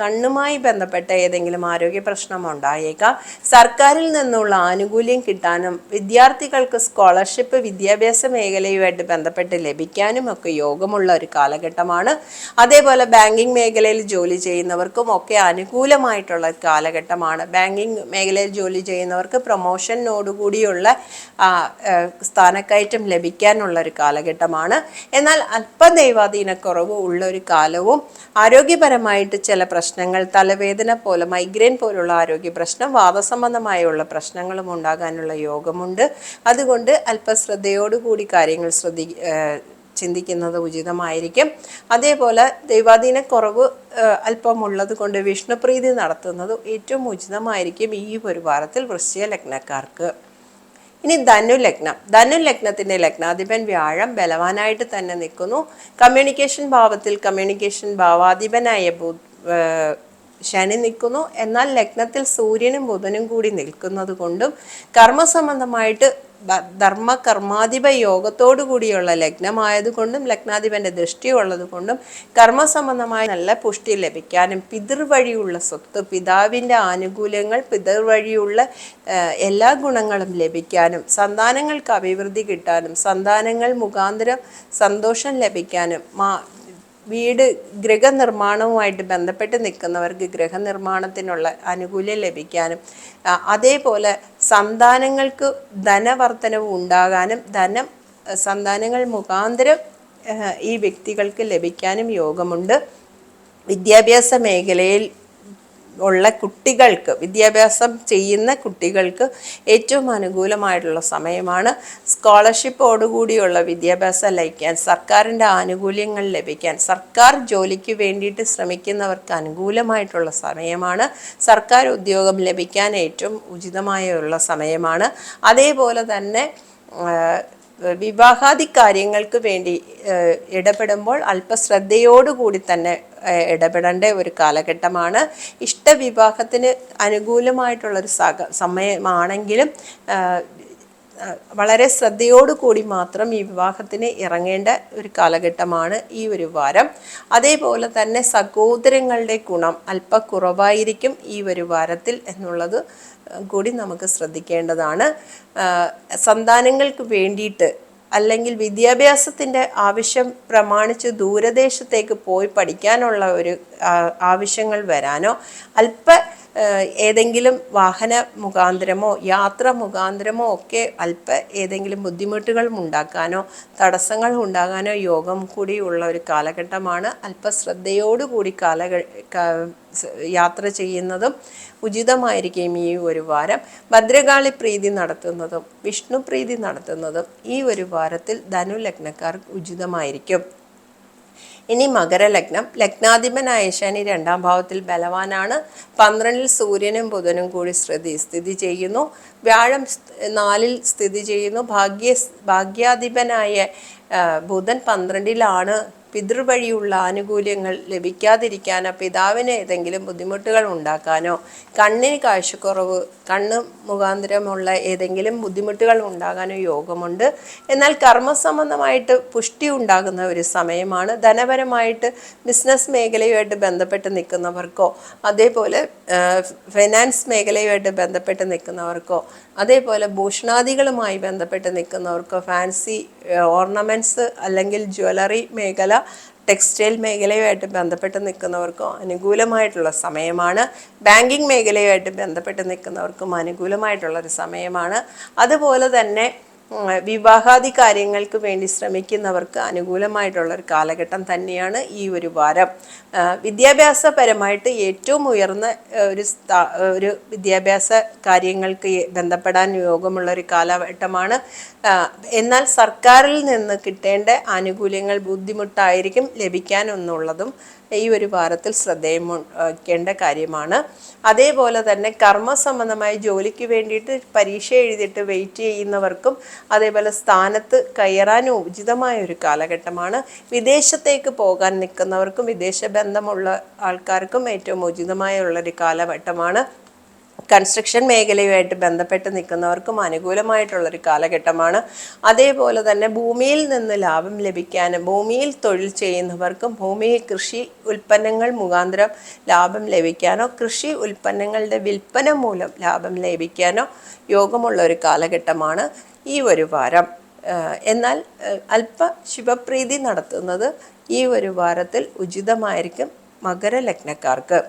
കണ്ണുമായി ബന്ധപ്പെട്ട ഏതെങ്കിലും ആരോഗ്യ പ്രശ്നം ഉണ്ടായേക്കാം. സർക്കാരിൽ നിന്നുള്ള ആനുകൂല്യം കിട്ടാനും വിദ്യാർത്ഥികൾക്ക് സ്കോളർഷിപ്പ് വിദ്യാഭ്യാസ മേഖലയുമായിട്ട് ബന്ധപ്പെട്ട് ലഭിക്കാനും ഒക്കെ യോഗമുള്ള ഒരു കാലഘട്ടമാണ്. അതേപോലെ ബാങ്കിങ് മേഖലയിൽ ജോലി ചെയ്യുന്നവർക്കും ഒക്കെ അനുകൂലമായിട്ടുള്ള കാലഘട്ടമാണ്. ബാങ്കിങ് മേഖലയിൽ ജോലി ചെയ്യുന്നവർക്ക് പ്രൊമോഷനോടുകൂടിയുള്ള സ്ഥാനക്കയറ്റം ലഭിക്കാനുള്ള ഒരു കാലഘട്ടമാണ്. എന്നാൽ അല്പദൈവാധീനക്കുറവ് ഉള്ള ഒരു കാലവും ആരോഗ്യപരമായിട്ട് ചില പ്രശ്നങ്ങൾ തലവേദന പോലെ മൈഗ്രെയിൻ പോലുള്ള ആരോഗ്യ പ്രശ്നം വാദസംബന്ധമായുള്ള പ്രശ്നങ്ങളും ഉണ്ടാകാനുള്ള യോഗമുണ്ട്. അതുകൊണ്ട് അല്പശ്രദ്ധയോടുകൂടി കാര്യങ്ങൾ ശ്രദ്ധി ചിന്തിക്കുന്നത് ഉചിതമായിരിക്കും. അതേപോലെ ദൈവാധീന കുറവ് അല്പമുള്ളത് കൊണ്ട് വിഷ്ണുപ്രീതി നടത്തുന്നത് ഏറ്റവും ഉചിതമായിരിക്കും ഈ ഒരു വാരത്തിൽ വൃശ്ചിക ലഗ്നക്കാർക്ക്. ഇനി ധനു ലഗ്നം. ധനു ലഗ്നത്തിന്റെ ലഗ്നാധിപൻ വ്യാഴം ബലവാനായിട്ട് തന്നെ നിൽക്കുന്നു. കമ്മ്യൂണിക്കേഷൻ ഭാവത്തിൽ കമ്മ്യൂണിക്കേഷൻ ഭാവാധിപനായ ശനി നിൽക്കുന്നു. എന്നാൽ ലഗ്നത്തിൽ സൂര്യനും ബുധനും കൂടി നിൽക്കുന്നത് കൊണ്ടും കർമ്മസംബന്ധമായിട്ട് ധർമ്മ കർമാധിപ യോഗത്തോടു കൂടിയുള്ള ലഗ്നമായതുകൊണ്ടും ലഗ്നാധിപന്റെ ദൃഷ്ടി ഉള്ളത് കൊണ്ടും കർമ്മസംബന്ധമായ നല്ല പുഷ്ടി ലഭിക്കാനും പിതൃവഴിയുള്ള സ്വത്ത് പിതാവിന്റെ ആനുകൂല്യങ്ങൾ പിതൃവഴിയുള്ള എല്ലാ ഗുണങ്ങളും ലഭിക്കാനും സന്താനങ്ങൾക്ക് അഭിവൃദ്ധി കിട്ടാനും സന്താനങ്ങൾ മുഖാന്തരം സന്തോഷം ലഭിക്കാനും മാ വീട് ഗൃഹനിർമ്മാണവുമായിട്ട് ബന്ധപ്പെട്ട് നിൽക്കുന്നവർക്ക് ഗൃഹനിർമ്മാണത്തിനുള്ള ആനുകൂല്യം ലഭിക്കാനും അതേപോലെ സന്താനങ്ങൾക്ക് ധനവർദ്ധനവ് ഉണ്ടാകാനും ധനം സന്താനങ്ങൾ മുഖാന്തരം ഈ വ്യക്തികൾക്ക് ലഭിക്കാനും യോഗമുണ്ട്. വിദ്യാഭ്യാസ മേഖലയിൽ ഉള്ള കുട്ടികൾക്ക് വിദ്യാഭ്യാസം ചെയ്യുന്ന കുട്ടികൾക്ക് ഏറ്റവും അനുകൂലമായിട്ടുള്ള സമയമാണ്. സ്കോളർഷിപ്പോടുകൂടിയുള്ള വിദ്യാഭ്യാസം ലഭിക്കാൻ സർക്കാരിന്റെ ആനുകൂല്യങ്ങൾ ലഭിക്കാൻ സർക്കാർ ജോലിക്ക് വേണ്ടിയിട്ട് ശ്രമിക്കുന്നവർക്ക് അനുകൂലമായിട്ടുള്ള സമയമാണ്. സർക്കാർ ഉദ്യോഗം ലഭിക്കാൻ ഏറ്റവും ഉചിതമായുള്ള സമയമാണ്. അതേപോലെ തന്നെ വിവാഹാദി കാര്യങ്ങൾക്ക് വേണ്ടി ഇടപെടുമ്പോൾ അല്പശ്രദ്ധയോടുകൂടി തന്നെ ഇടപെടേണ്ട ഒരു കാലഘട്ടമാണ്. ഇഷ്ടവിവാഹത്തിന് അനുകൂലമായിട്ടുള്ളൊരു സമയമാണെങ്കിലും വളരെ ശ്രദ്ധയോടുകൂടി മാത്രം ഈ വിവാഹത്തിന് ഇറങ്ങേണ്ട ഒരു കാലഘട്ടമാണ് ഈ ഒരു വാരം. അതേപോലെ തന്നെ സഹോദരങ്ങളുടെ ഗുണം അല്പക്കുറവായിരിക്കും ഈ ഒരു വാരത്തിൽ എന്നുള്ളത് കൂടി നമുക്ക് ശ്രദ്ധിക്കേണ്ടതാണ്. സന്താനങ്ങൾക്ക് വേണ്ടിയിട്ട് അല്ലെങ്കിൽ വിദ്യാഭ്യാസത്തിന്റെ ആവശ്യം പ്രമാണിച്ച് ദൂരദേശത്തേക്ക് പോയി പഠിക്കാനുള്ള ഒരു ആവശ്യങ്ങൾ വരാനോ അല്പ ഏതെങ്കിലും വാഹന മുഖാന്തരമോ യാത്ര മുഖാന്തരമോ ഒക്കെ അല്പ ഏതെങ്കിലും ബുദ്ധിമുട്ടുകൾ ഉണ്ടാക്കാനോ തടസ്സങ്ങൾ ഉണ്ടാകാനോ യോഗം കൂടിയുള്ള ഒരു കാലഘട്ടമാണ്. അല്പ ശ്രദ്ധയോടുകൂടി കാലഘ ക- യാത്ര ചെയ്യുന്നതും ഉചിതമായിരിക്കും ഈ ഒരു വാരം. ഭദ്രകാളി പ്രീതി നടത്തുന്നതും വിഷ്ണു പ്രീതി നടത്തുന്നതും ഈ ഒരു വാരത്തിൽ ധനു ലഗ്നക്കാർ ഉചിതമായിരിക്കും. ഇനി മകരലഗ്നം. ലഗ്നാധിപനായ ശനി രണ്ടാം ഭാവത്തിൽ ബലവാനാണ്. പന്ത്രണ്ടിൽ സൂര്യനും ബുധനും കൂടി സ്ഥിതി സ്ഥിതി ചെയ്യുന്നു. വ്യാഴം നാലിൽ സ്ഥിതി ചെയ്യുന്നു. ഭാഗ്യ ഭാഗ്യാധിപനായ ബുധൻ പന്ത്രണ്ടിലാണ് പിതൃവഴിയുള്ള ആനുകൂല്യങ്ങൾ ലഭിക്കാതിരിക്കാനോ പിതാവിന് ഏതെങ്കിലും ബുദ്ധിമുട്ടുകൾ ഉണ്ടാക്കാനോ കണ്ണിന് കാഴ്ചക്കുറവ് കണ്ണ് മുഖാന്തരമുള്ള ഏതെങ്കിലും ബുദ്ധിമുട്ടുകൾ ഉണ്ടാകാനോ യോഗമുണ്ട്. എന്നാൽ കർമ്മസംബന്ധമായിട്ട് പുഷ്ടി ഉണ്ടാകുന്ന ഒരു സമയമാണ് ധനപരമായിട്ട് ബിസിനസ് മേഖലയുമായിട്ട് ബന്ധപ്പെട്ട് നിൽക്കുന്നവർക്കോ അതേപോലെ ഫിനാൻസ് മേഖലയുമായിട്ട് ബന്ധപ്പെട്ട് നിൽക്കുന്നവർക്കോ അതേപോലെ ഭൂഷണാദികളുമായി ബന്ധപ്പെട്ട് നിൽക്കുന്നവർക്ക് ഫാൻസി ഓർണമെന്റ്സ് അല്ലെങ്കിൽ ജ്വല്ലറി മേഖല ടെക്സ്റ്റൈൽ മേഖലയുമായിട്ട് ബന്ധപ്പെട്ട് നിൽക്കുന്നവർക്കും അനുകൂലമായിട്ടുള്ള സമയമാണ്. ബാങ്കിങ് മേഖലയുമായിട്ട് ബന്ധപ്പെട്ട് നിൽക്കുന്നവർക്കും അനുകൂലമായിട്ടുള്ളൊരു സമയമാണ്. അതുപോലെ തന്നെ വിവാഹാദി കാര്യങ്ങൾക്ക് വേണ്ടി ശ്രമിക്കുന്നവർക്ക് അനുകൂലമായിട്ടുള്ള ഒരു കാലഘട്ടം തന്നെയാണ് ഈ ഒരു വാരം. വിദ്യാഭ്യാസപരമായിട്ട് ഏറ്റവും ഉയർന്ന ഒരു ഒരു വിദ്യാഭ്യാസ കാര്യങ്ങൾക്ക് ബന്ധപ്പെടാൻ യോഗമുള്ള ഒരു കാലഘട്ടമാണ്. എന്നാൽ സർക്കാരിൽ നിന്ന് കിട്ടേണ്ട ആനുകൂല്യങ്ങൾ ബുദ്ധിമുട്ടായിരിക്കും ലഭിക്കാനെന്നുള്ളതും ഈ ഒരു വാരത്തിൽ ശ്രദ്ധേയം കാര്യമാണ്. അതേപോലെ തന്നെ കർമ്മസംബന്ധമായ ജോലിക്ക് വേണ്ടിയിട്ട് പരീക്ഷ എഴുതിയിട്ട് വെയിറ്റ് ചെയ്യുന്നവർക്കും അതേപോലെ സ്ഥാനത്ത് കയറാനും ഉചിതമായ ഒരു കാലഘട്ടമാണ്. വിദേശത്തേക്ക് പോകാൻ നിൽക്കുന്നവർക്കും വിദേശ ബന്ധമുള്ള ആൾക്കാർക്കും ഏറ്റവും ഉചിതമായ ഉള്ളൊരു കാലഘട്ടമാണ്. കൺസ്ട്രക്ഷൻ മേഖലയുമായിട്ട് ബന്ധപ്പെട്ട് നിൽക്കുന്നവർക്കും അനുകൂലമായിട്ടുള്ളൊരു കാലഘട്ടമാണ്. അതേപോലെ തന്നെ ഭൂമിയിൽ നിന്ന് ലാഭം ലഭിക്കാനും ഭൂമിയിൽ തൊഴിൽ ചെയ്യുന്നവർക്കും ഭൂമിയിൽ കൃഷി ഉൽപ്പന്നങ്ങൾ മുഖാന്തരം ലാഭം ലഭിക്കാനോ കൃഷി ഉൽപ്പന്നങ്ങളുടെ വിൽപ്പന മൂലം ലാഭം ലഭിക്കാനോ യോഗമുള്ള ഒരു കാലഘട്ടമാണ് ഈ ഒരു വാരം. എന്നാൽ അല്പ ശിവപ്രീതി നടത്തുന്നത് ഈ ഒരു വാരത്തിൽ ഉചിതമായിരിക്കും മകരലഗ്നക്കാർക്ക്.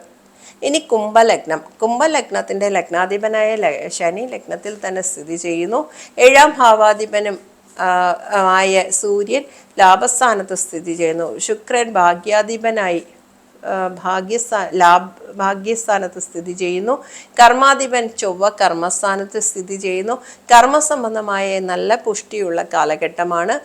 ഇനി കുംഭലഗ്നം. കുംഭലഗ്നത്തിന്റെ ലഗ്നാധിപനായ ശനി ലഗ്നത്തിൽ തന്നെ സ്ഥിതി ചെയ്യുന്നു. ഏഴാം ഭാവാധിപനും ആയ സൂര്യൻ ലാഭസ്ഥാനത്ത് സ്ഥിതി ചെയ്യുന്നു. ശുക്രൻ ഭാഗ്യാധിപനായി ഭാഗ്യസ്ഥാ ലാഭ ഭാഗ്യസ്ഥാനത്ത് സ്ഥിതി ചെയ്യുന്നു. കർമാധിപൻ ചൊവ്വ കർമ്മസ്ഥാനത്ത് സ്ഥിതി ചെയ്യുന്നു. കർമ്മസംബന്ധമായ നല്ല പുഷ്ടിയുള്ള കാലഘട്ടമാണ്.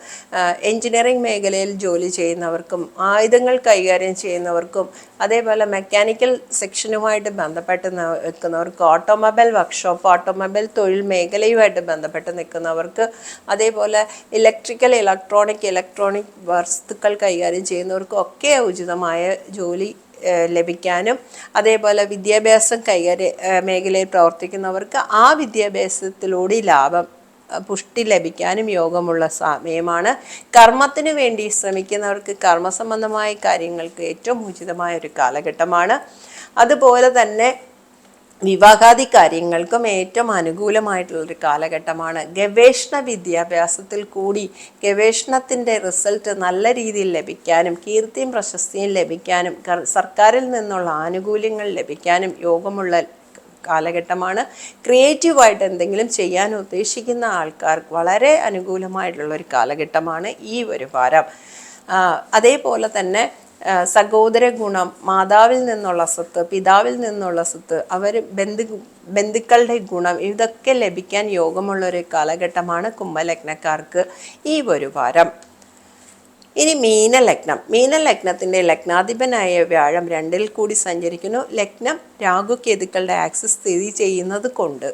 എഞ്ചിനീയറിംഗ് മേഖലയിൽ ജോലി ചെയ്യുന്നവർക്കും ആയുധങ്ങൾ കൈകാര്യം ചെയ്യുന്നവർക്കും അതേപോലെ മെക്കാനിക്കൽ സെക്ഷനുമായിട്ട് ബന്ധപ്പെട്ട് നിൽക്കുന്നവർക്ക് ഓട്ടോമൊബൈൽ വർക്ക്ഷോപ്പ് ഓട്ടോമൊബൈൽ തൊഴിൽ മേഖലയുമായിട്ട് ബന്ധപ്പെട്ട് നിൽക്കുന്നവർക്ക് അതേപോലെ ഇലക്ട്രിക്കൽ ഇലക്ട്രോണിക് ഇലക്ട്രോണിക് വസ്തുക്കൾ കൈകാര്യം ചെയ്യുന്നവർക്കും ഒക്കെ ഉചിതമായ ജോലി ലഭിക്കാനും അതേപോലെ വിദ്യാഭ്യാസം കൈകാര്യ മേഖലയിൽ പ്രവർത്തിക്കുന്നവർക്ക് ആ വിദ്യാഭ്യാസത്തിലൂടെ ലാഭം പുഷ്ടി ലഭിക്കാനും യോഗമുള്ള സമയമാണ്. കർമ്മത്തിന് വേണ്ടി ശ്രമിക്കുന്നവർക്ക് കർമ്മസംബന്ധമായ കാര്യങ്ങൾക്ക് ഏറ്റവും ഉചിതമായ ഒരു കാലഘട്ടമാണ്. അതുപോലെ തന്നെ വിവാഹാദി കാര്യങ്ങൾക്കും ഏറ്റവും അനുകൂലമായിട്ടുള്ളൊരു കാലഘട്ടമാണ്. ഗവേഷണ വിദ്യാഭ്യാസത്തിൽ കൂടി ഗവേഷണത്തിന്റെ റിസൾട്ട് നല്ല രീതിയിൽ ലഭിക്കാനും കീർത്തിയും പ്രശസ്തിയും ലഭിക്കാനും സർക്കാരിൽ നിന്നുള്ള ആനുകൂല്യങ്ങൾ ലഭിക്കാനും യോഗമുള്ള കാലഘട്ടമാണ്. ക്രിയേറ്റീവായിട്ട് എന്തെങ്കിലും ചെയ്യാൻ ഉദ്ദേശിക്കുന്ന ആൾക്കാർക്ക് വളരെ അനുകൂലമായിട്ടുള്ള ഒരു കാലഘട്ടമാണ് ഈ ഒരു വാരം. അതേപോലെ തന്നെ സഹോദര ഗുണം മാതാവിൽ നിന്നുള്ള സ്വത്ത് പിതാവിൽ നിന്നുള്ള സ്വത്ത് അവർ ബന്ധു ബന്ധുക്കളുടെ ഗുണം ഇതൊക്കെ ലഭിക്കാൻ യോഗമുള്ള ഒരു കാലഘട്ടമാണ് കുംഭലഗ്നക്കാർക്ക് ഈ ഒരു വാരം. ഇനി മീനലഗ്നം മീനലഗ്നത്തിന്റെ ലഗ്നാധിപനായ വ്യാഴം രണ്ടിൽ കൂടി സഞ്ചരിക്കുന്നു. ലഗ്നം രാഹുകേതുക്കളുടെ ആക്സിസ് സ്ഥിതി ചെയ്യുന്നത് കൊണ്ട്.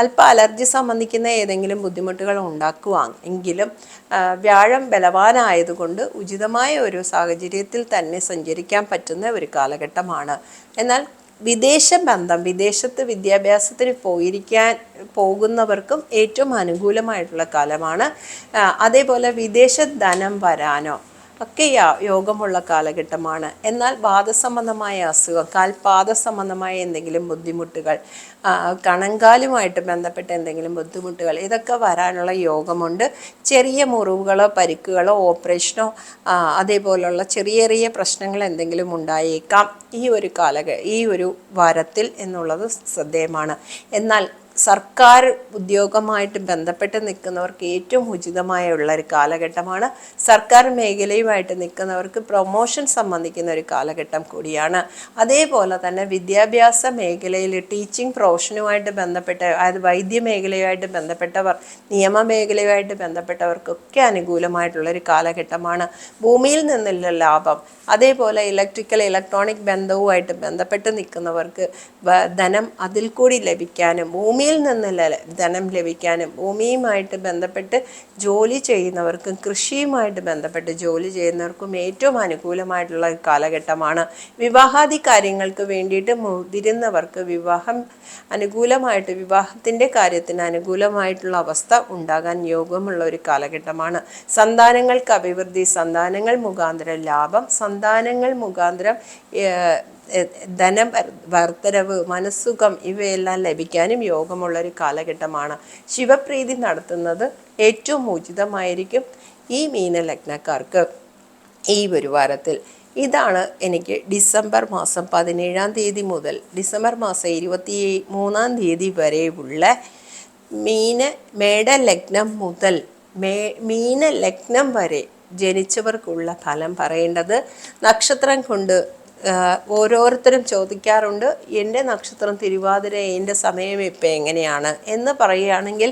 അല്പ അലർജി സംബന്ധിക്കുന്ന ഏതെങ്കിലും ബുദ്ധിമുട്ടുകൾ ഉണ്ടാക്കുവാൻ. എങ്കിലും വ്യാഴം ബലവാനായതുകൊണ്ട് ഉചിതമായ ഒരു സാഹചര്യത്തിൽ തന്നെ സഞ്ചരിക്കാൻ പറ്റുന്ന ഒരു കാലഘട്ടമാണ്. എന്നാൽ വിദേശ ബന്ധം വിദേശത്ത് വിദ്യാഭ്യാസത്തിന് പോയിരിക്കാൻ പോകുന്നവർക്കും ഏറ്റവും അനുകൂലമായിട്ടുള്ള കാലമാണ്. അതേപോലെ വിദേശ ധനം വരാനോ ഒക്കെ യോഗമുള്ള കാലഘട്ടമാണ്. എന്നാൽ വാദസംബന്ധമായ അസുഖം കാൽപാദ സംബന്ധമായ എന്തെങ്കിലും ബുദ്ധിമുട്ടുകൾ കണങ്കാലുമായിട്ട് ബന്ധപ്പെട്ട എന്തെങ്കിലും ബുദ്ധിമുട്ടുകൾ ഇതൊക്കെ വരാനുള്ള യോഗമുണ്ട്. ചെറിയ മുറിവുകളോ പരിക്കുകളോ ഓപ്പറേഷനോ അതേപോലുള്ള ചെറിയ ചെറിയ പ്രശ്നങ്ങൾ എന്തെങ്കിലും ഉണ്ടായേക്കാം. ഈ ഒരു കാലഘ ഈ ഒരു വാരത്തിൽ എന്നുള്ളത് ശ്രദ്ധേയമാണ്. എന്നാൽ സർക്കാർ ഉദ്യോഗമായിട്ട് ബന്ധപ്പെട്ട് നിൽക്കുന്നവർക്ക് ഏറ്റവും ഉചിതമായ ഉള്ള ഒരു കാലഘട്ടമാണ്. സർക്കാർ മേഖലയുമായിട്ട് നിൽക്കുന്നവർക്ക് പ്രൊമോഷൻ സംബന്ധിക്കുന്ന ഒരു കാലഘട്ടം കൂടിയാണ്. അതേപോലെ തന്നെ വിദ്യാഭ്യാസ മേഖലയിൽ ടീച്ചിങ് പ്രൊഫഷനുമായിട്ട് ബന്ധപ്പെട്ട അതായത് വൈദ്യ മേഖലയുമായിട്ട് ബന്ധപ്പെട്ടവർ നിയമ മേഖലയുമായിട്ട് ബന്ധപ്പെട്ടവർക്കൊക്കെ അനുകൂലമായിട്ടുള്ള ഒരു കാലഘട്ടമാണ്. ഭൂമിയിൽ നിന്നുള്ള ലാഭം അതേപോലെ ഇലക്ട്രിക്കൽ ഇലക്ട്രോണിക് ബന്ധവുമായിട്ട് ബന്ധപ്പെട്ട് നിൽക്കുന്നവർക്ക് ധനം അതിൽ കൂടി ലഭിക്കാനും ഭൂമിയിൽ നിന്നുള്ള നിന്ന് ധനം ലഭിക്കാനും ഭൂമിയുമായിട്ട് ബന്ധപ്പെട്ട് ജോലി ചെയ്യുന്നവർക്കും കൃഷിയുമായിട്ട് ബന്ധപ്പെട്ട് ജോലി ചെയ്യുന്നവർക്കും ഏറ്റവും അനുകൂലമായിട്ടുള്ള കാലഘട്ടമാണ്. വിവാഹാദി കാര്യങ്ങൾക്ക് വേണ്ടിയിട്ട് മുതിരുന്നവർക്ക് വിവാഹം അനുകൂലമായിട്ട് വിവാഹത്തിന്റെ കാര്യത്തിന് അനുകൂലമായിട്ടുള്ള അവസ്ഥ ഉണ്ടാകാൻ യോഗമുള്ള ഒരു കാലഘട്ടമാണ്. സന്താനങ്ങൾക്ക് അഭിവൃദ്ധി സന്താനങ്ങൾ മുഖാന്തരം ലാഭം സന്താനങ്ങൾ മുഖാന്തരം ധനം വർദ്ധനവ് മനസ്സുഖം ഇവയെല്ലാം ലഭിക്കാനും യോഗമുള്ള ഒരു കാലഘട്ടമാണ്. ശിവപ്രീതി നടത്തുന്നത് ഏറ്റവും ഉചിതമായിരിക്കും ഈ മീനലഗ്നക്കാർക്ക് ഈ ഒരു വാരത്തിൽ. ഇതാണ് എനിക്ക് ഡിസംബർ മാസം പതിനേഴാം തീയതി മുതൽ ഡിസംബർ മാസം ഇരുപത്തി മൂന്നാം തീയതി വരെയുള്ള മീന മേടലഗ്നം മുതൽ മേ മീനലഗ്നം വരെ ജനിച്ചവർക്കുള്ള ഫലം പറയേണ്ടത് നക്ഷത്രം കൊണ്ട് ഓരോരുത്തരും ചോദിക്കാറുണ്ട് എന്റെ നക്ഷത്രം തിരുവാതിര എന്റെ സമയം ഇപ്പം എങ്ങനെയാണ്? എന്ന് പറയുകയാണെങ്കിൽ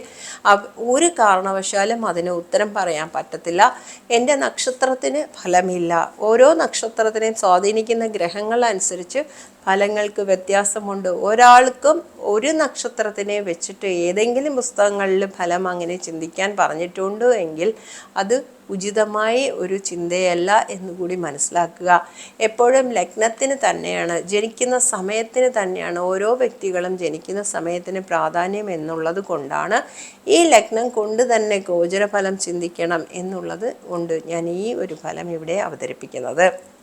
ഒരു കാരണവശാലും അതിന് ഉത്തരം പറയാൻ പറ്റത്തില്ല. എന്റെ നക്ഷത്രത്തിന് ഫലമില്ല. ഓരോ നക്ഷത്രത്തിനെയും സ്വാധീനിക്കുന്ന ഗ്രഹങ്ങൾ അനുസരിച്ച് ഫലങ്ങൾക്ക് വ്യത്യാസമുണ്ട്. ഒരാൾക്കും ഒരു നക്ഷത്രത്തിനെ വെച്ചിട്ട് ഏതെങ്കിലും പുസ്തകങ്ങളിൽ ഫലം അങ്ങനെ ചിന്തിക്കാൻ പറഞ്ഞിട്ടുണ്ട് എങ്കിൽ അത് ഉചിതമായ ഒരു ചിന്തയല്ല എന്നുകൂടി മനസ്സിലാക്കുക. എപ്പോഴും ലഗ്നത്തിന് തന്നെയാണ് ജനിക്കുന്ന സമയത്തിന് തന്നെയാണ് ഓരോ വ്യക്തികളും ജനിക്കുന്ന സമയത്തിന് പ്രാധാന്യം എന്നുള്ളത് കൊണ്ടാണ് ഈ ലഗ്നം കൊണ്ട് തന്നെ ഗോചരഫലം ചിന്തിക്കണം എന്നുള്ളത് കൊണ്ട് ഞാൻ ഈ ഒരു ഫലം ഇവിടെ അവതരിപ്പിക്കുന്നത്.